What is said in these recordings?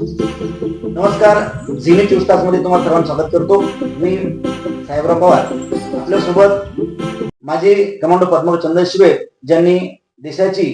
नमस्कार झिने चोवीस तासमध्ये तुम्हाला सर्वांना स्वागत करतो. मी साहेबराव पवार. आपल्यासोबत माझे कमांडो पद्मक चंदन शिवे ज्यांनी देशाची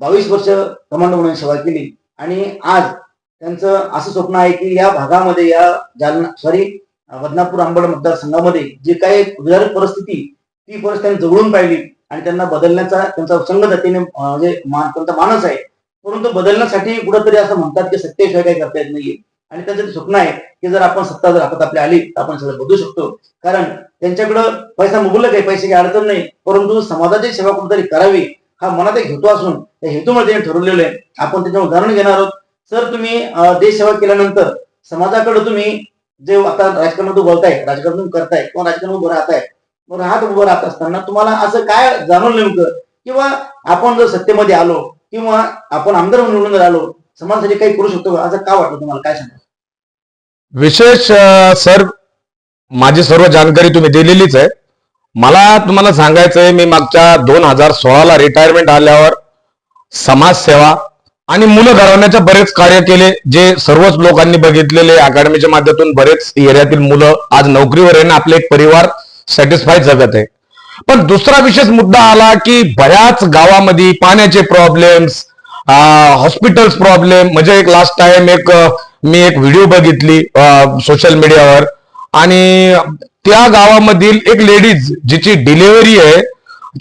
बावीस वर्ष कमांडो म्हणून सेवा केली. आणि आज त्यांचं असं स्वप्न आहे की या भागामध्ये या जालना सॉरी बदनापूर अंबड मतदारसंघामध्ये जी काही विदारक परिस्थिती ती परिस्थिती त्यांनी जवळून पाहिली. आणि त्यांना बदलण्याचा त्यांचा संघ जातीने म्हणजे त्यांचा मानस आहे परंतु बदलण्यासाठी कुठंतरी असं म्हणतात की सत्तेशिवाय काही करता येत नाहीये. आणि त्यांचं स्वप्न आहे की जर आपण सत्ता जर हातात आपली आली तर आपण सगळं बदलू शकतो. कारण त्यांच्याकडं पैसा मुबलक आहे पैसे काही अडचण नाही. परंतु समाजाची सेवा कुठेतरी करावी हा मनात एक हेतू असून त्या हेतूमध्ये त्यांनी ठरवलेलं आहे. आपण त्याचं उदाहरण घेणार आहोत. सर तुम्ही देश सेवा केल्यानंतर समाजाकडे तुम्ही जे आता राजकारणात बोलताय राजकारण करताय किंवा राजकारण उभं राहताय मग राहत उभं राहत असताना तुम्हाला असं काय जाणून नेमकं? किंवा आपण जर सत्तेमध्ये आलो किंवा आपण आमदार म्हणून निवडून आलो समाजासाठी काही करू शकतो असं का वाटतं तुम्हाला? काय सांगा विशेष सर माझी सर्व जानकारी तुम्ही दिलेलीच आहे. मला तुम्हाला सांगायचं आहे मी मागच्या दोन हजार सोळाला रिटायरमेंट आल्यावर समाजसेवा आणि मुलं घडवण्याचे बरेच कार्य केले जे सर्वच लोकांनी बघितलेले अकॅडमीच्या माध्यमातून बरेच एरियातील मुलं आज नोकरीवर आहे ना आपले एक परिवार सॅटिस्फाय जगत आहे. पण दुसरा विशेष मुद्दा आला की बऱ्याच गावामध्ये पाण्याचे प्रॉब्लेम्स हॉस्पिटल्स प्रॉब्लेम म्हणजे एक लास्ट टाइम एक मी एक व्हिडिओ बघितली सोशल मीडियावर आणि त्या गावामधील एक लेडीज जिची डिलिव्हरी आहे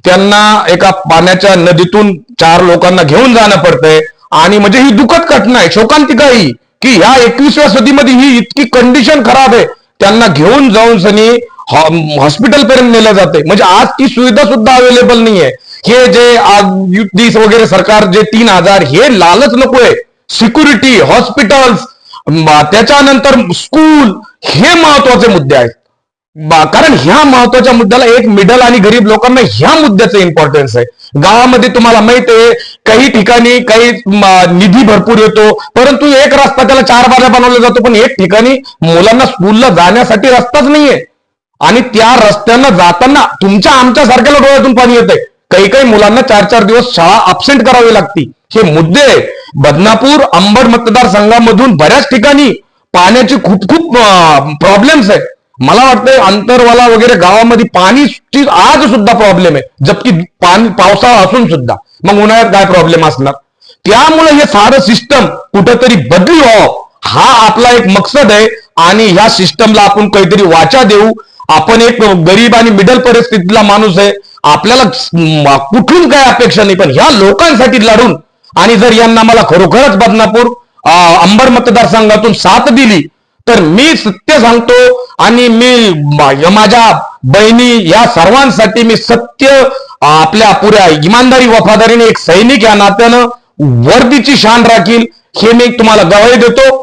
त्यांना एका पाण्याच्या नदीतून चार लोकांना घेऊन जाणं पडतंय. आणि म्हणजे ही दुःखद घटना आहे शोकांतिका ही की ह्या एकविसव्या सदीमध्ये ही इतकी कंडिशन खराब आहे. त्यांना घेऊन जाऊन सनी हॉस्पिटल पर्यंत नेलं जाते म्हणजे आज ती सुविधा सुद्धा अवेलेबल नाहीये. हे जे आज वगैरे सरकार जे तीन हजार हे लालच नकोय. सिक्युरिटी हॉस्पिटल्स त्याच्यानंतर स्कूल हे महत्त्वाचे मुद्दे आहेत. कारण ह्या महत्त्वाच्या मुद्द्याला एक मिडल आणि गरीब लोकांना ह्या मुद्द्याचं इम्पॉर्टन्स आहे. गावामध्ये तुम्हाला माहीत आहे काही ठिकाणी काही निधी भरपूर येतो. परंतु एक रस्ता त्याला चार बाऱ्या बनवला जातो पण एक ठिकाणी मुलांना स्कूलला जाण्यासाठी रस्ताच नाहीये. आणि त्या रस्त्यानं जाताना तुमच्या आमच्या सारख्याला डोळ्यातून पाणी येतंय. काही काही मुलांना चार चार दिवस शाळा अबसेंट करावी लागती. हे मुद्दे बदनापूर अंबड मतदारसंघामधून बऱ्याच ठिकाणी पाण्याची खूप खूप प्रॉब्लेम्स आहेत. मला वाटतंय अंतरवाला वगैरे गावामध्ये पाणी आज सुद्धा प्रॉब्लेम आहे. जबकी पाणी पावसाळा असून सुद्धा. मग उन्हाळ्यात काय प्रॉब्लेम असणार? त्यामुळे हे सारं सिस्टम कुठंतरी बदली व्हावं. हा आपला एक मकसद आहे. आणि ह्या सिस्टमला आपण काहीतरी वाचा देऊ. आपण एक गरीब आणि मिडल परिस्थितीतला माणूस आहे. आपल्याला कुठून काय अपेक्षा नाही पण ह्या लोकांसाठी लढून आणि जर यांना मला खरोखरच बदनापूर अंबर मतदारसंघातून साथ दिली तर मी सत्य सांगतो आणि मी माझ्या बहिणी या सर्वांसाठी मी सत्य आपल्या पुऱ्या इमानदारी वफादारीने एक सैनिक या नात्यानं वर्दीची शान राखील हे मी तुम्हाला गवाही देतो.